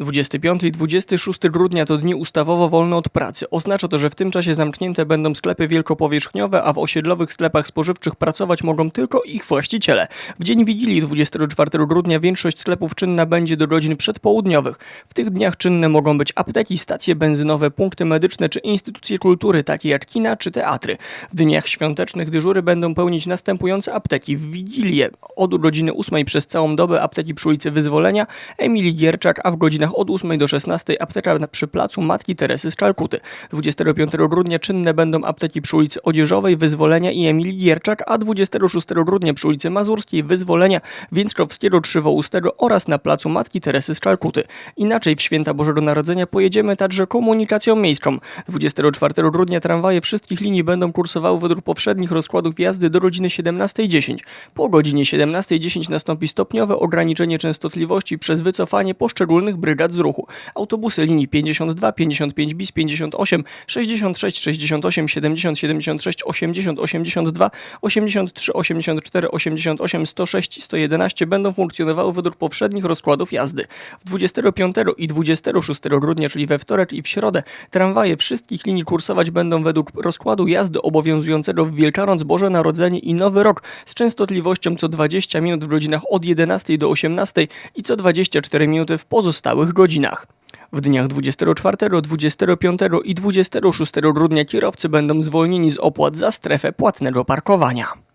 25 i 26 grudnia to dni ustawowo wolne od pracy. Oznacza to, że w tym czasie zamknięte będą sklepy wielkopowierzchniowe, a w osiedlowych sklepach spożywczych pracować mogą tylko ich właściciele. W dzień Wigilii 24 grudnia większość sklepów czynna będzie do godzin przedpołudniowych. W tych dniach czynne mogą być apteki, stacje benzynowe, punkty medyczne czy instytucje kultury, takie jak kina czy teatry. W dniach świątecznych dyżury będą pełnić następujące apteki. W Wigilię od godziny 8 przez całą dobę apteki przy ulicy Wyzwolenia, Emilii Gierczak, a w godzinach od 8 do 16 apteka przy placu Matki Teresy z Kalkuty. 25 grudnia czynne będą apteki przy ulicy Odzieżowej, Wyzwolenia i Emilii Gierczak, a 26 grudnia przy ulicy Mazurskiej, Wyzwolenia, Więckowskiego, Trzywoustego oraz na placu Matki Teresy z Kalkuty. Inaczej w święta Bożego Narodzenia pojedziemy także komunikacją miejską. 24 grudnia tramwaje wszystkich linii będą kursowały według powszednich rozkładów jazdy do godziny 17.10. Po godzinie 17.10 nastąpi stopniowe ograniczenie częstotliwości przez wycofanie poszczególnych brygad z ruchu. Autobusy linii 52, 55 bis, 58, 66, 68, 70, 76, 80, 82, 83, 84, 88, 106 i 111 będą funkcjonowały według powszednich rozkładów jazdy. W 25 i 26 grudnia, czyli we wtorek i w środę, tramwaje wszystkich linii kursować będą według rozkładu jazdy obowiązującego w Wielkanoc, Boże Narodzenie i Nowy Rok z częstotliwością co 20 minut w godzinach od 11 do 18 i co 24 minuty w pozostałych godzinach. W dniach 24, 25 i 26 grudnia kierowcy będą zwolnieni z opłat za strefę płatnego parkowania.